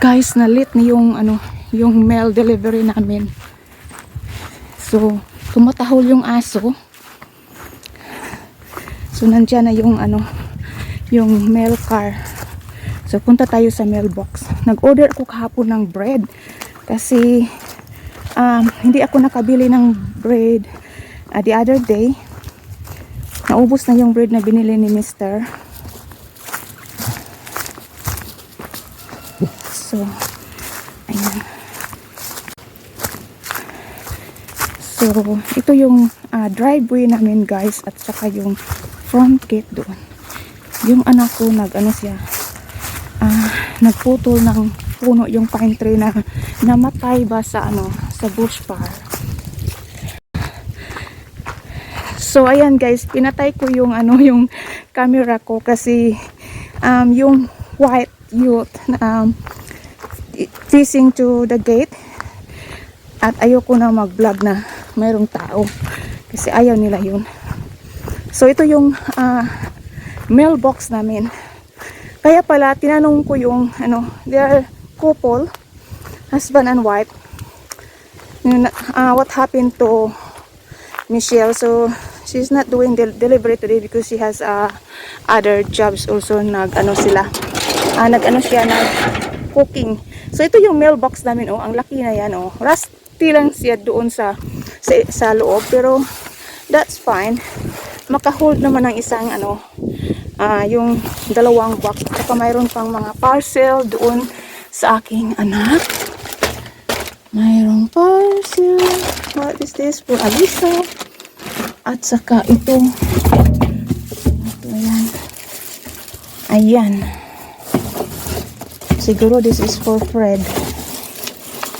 Guys, nalit na yung ano, yung mail delivery namin. So, tumatahol yung aso. So, nandyan na yung ano, yung mail car. So, punta tayo sa mailbox. Nag-order ako kahapon ng bread. Kasi, um, hindi ako nakabili ng bread uh, the other day. Naubos na yung bread na binili ni Mr. So, ayan. So, ito yung ah, driveway namin guys at saka yung front gate doon. Yung anak ko nag ano siya ah, nagputol ng puno yung pine tree na namatay ba sa ano sa bush fire. So ayan guys, pinatay ko yung ano yung camera ko kasi um, yung white youth um, facing to the gate at ayoko na mag-vlog na mayroong tao kasi ayaw nila yun. So ito yung ah, mailbox namin. Kaya pala tinanong ko yung ano, they are couple, husband and wife. Ah, what happened to Michelle? So she's not doing the delivery today because she has uh, other jobs also nag ano sila. Ah, nag ano siya nag cooking. So ito yung mailbox namin oh, ang laki na yan oh. Rusty lang siya doon sa sa, sa loob pero that's fine. Makahold naman ng isang ano ah yung dalawang box at mayroon pang mga parcel doon sa aking anak. Mayroong parcel. What is this? For Alisa. At saka ito. Ito yan. Ayan. Siguro this is for Fred.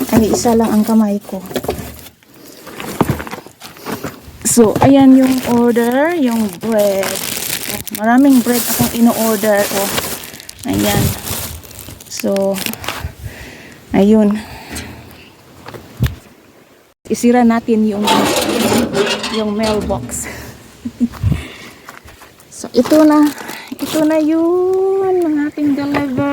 Ay, isa lang ang kamay ko. So, ayan yung order, yung bread. Oh, Maraming bread akong ino-order. Oh. Ayan. So, ayun. Isira natin yung yung mailbox. so, ito na. Ito na yun ang ating deliver.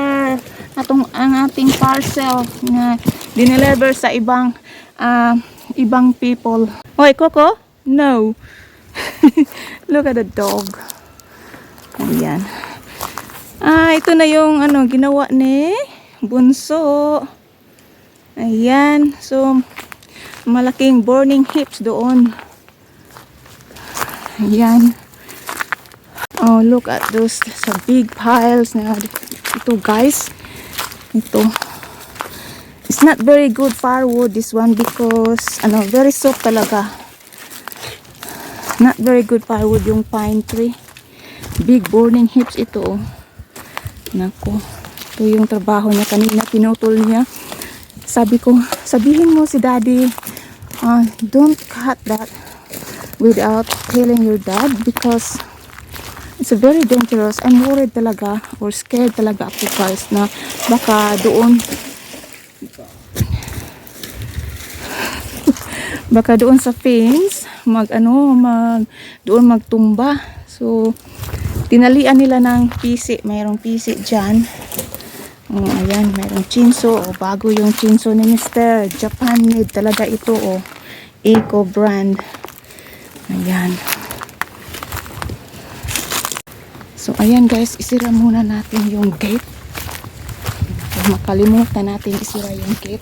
Atong ang ating parcel na dineliver sa ibang ah, ibang people. Hoy, Coco? No. Look at the dog. Ayan. Ah, ito na yung ano ginawa ni Bunso. Ayan. So, malaking burning hips doon. Ayan. Oh, look at those sa big piles na ito guys. Ito. It's not very good firewood this one because ano, very soft talaga. Not very good firewood yung pine tree. Big burning hips ito. oh. Nako. Ito yung trabaho niya kanina. Pinutol niya. Sabi ko, sabihin mo si daddy, uh, don't cut that without telling your dad because it's very dangerous. I'm worried talaga or scared talaga ako guys na baka doon baka doon sa fence mag ano mag doon magtumba. So tinalian nila ng pisi mayroong pisi dyan. Oh, ayan mayroong chinso. Oh, bago yung chinso ni Mr. Japan made talaga ito oh. Eco brand. Ayan so ayan guys isira muna natin yung gate Huwag makalimutan natin isira yung gate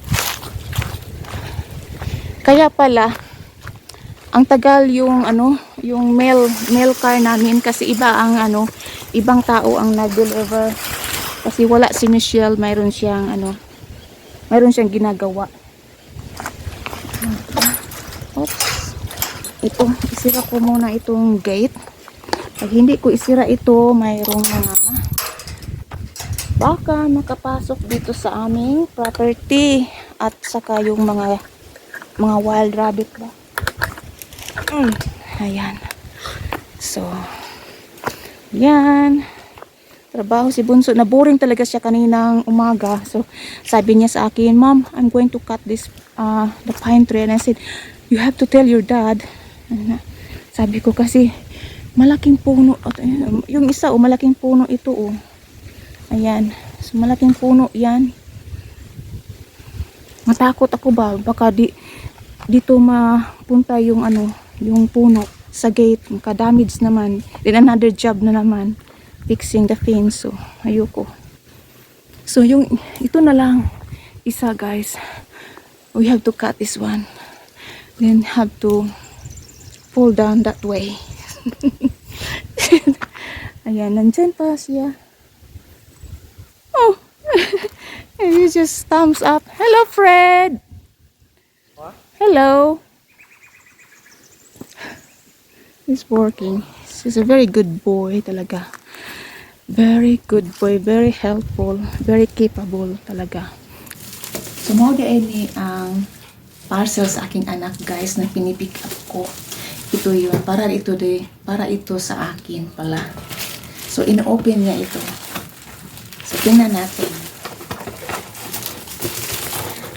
kaya pala, ang tagal yung ano, yung mail mail car namin kasi iba ang ano, ibang tao ang nag-deliver. Kasi wala si Michelle, mayroon siyang ano, mayroon siyang ginagawa. Oops. Ito, isira ko muna itong gate. Pag hindi ko isira ito, mayroong mga baka makapasok dito sa aming property at saka yung mga mga wild rabbit ba? Mm, ayan. So yan trabaho si Bunso. Na boring talaga siya kaninang umaga. So sabi niya sa akin mom I'm going to cut this uh, the pine tree. And I said you have to tell your dad. Ano, sabi ko kasi malaking puno ayun, yung isa oh malaking puno ito oh. Ayan. So malaking puno yan. Natakot ako ba? Baka di dito mapunta yung ano yung puno sa gate. Ka-damage naman. Then another job na naman. Fixing the fence so ayoko. So yung ito na lang. Isa guys. We have to cut this one. Then have to pull down that way ayan nandyan pa siya. Oh you just thumbs up. Hello Fred. Hello. He's working. He's a very good boy talaga. Very good boy very helpful very capable talaga. So, mo ni ang parcel sa aking anak, guys, na pinipick up ko. Ito yun. Para ito, de, para ito sa akin pala. So, in-open niya ito. So, tingnan natin.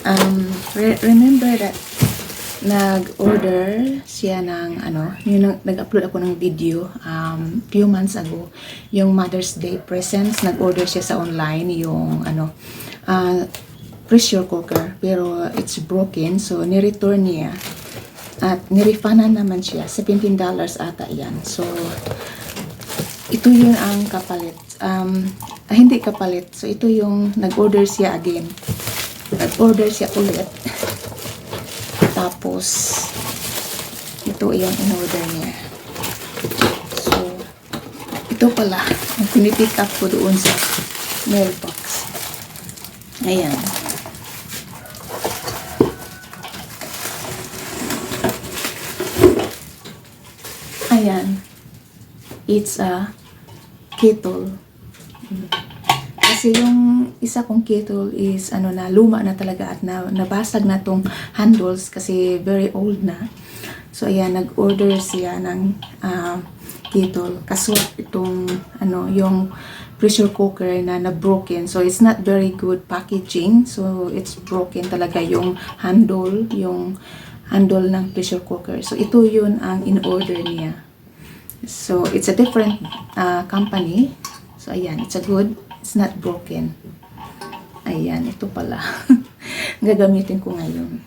Um, re- remember that nag-order siya ng ano, yun, ang- nag-upload ako ng video um, few months ago, yung Mother's Day presents, nag-order siya sa online, yung ano, ah, pressure cooker, pero it's broken, so ni-return niya. At nirefundan naman siya, $17 ata yan. So, ito yun ang kapalit. Um, ah, hindi kapalit. So, ito yung nag-order siya again. Nag-order siya ulit. Tapos, ito yung in-order niya. So, ito pala, ang pinipick up ko doon sa mailbox. Ayan. Ayan. It's a kettle. Kasi yung isa kong kettle is ano na luma na talaga at na, nabasag na tong handles kasi very old na. So ayan, nag-order siya ng ah, kettle. Kaso itong ano yung pressure cooker na na broken. So it's not very good packaging. So it's broken talaga yung handle, yung handle ng pressure cooker. So ito yun ang in-order niya. So, it's a different uh, company. So, ayan, it's a good, it's not broken. Ayan, ito pala. Gagamitin ko ngayon.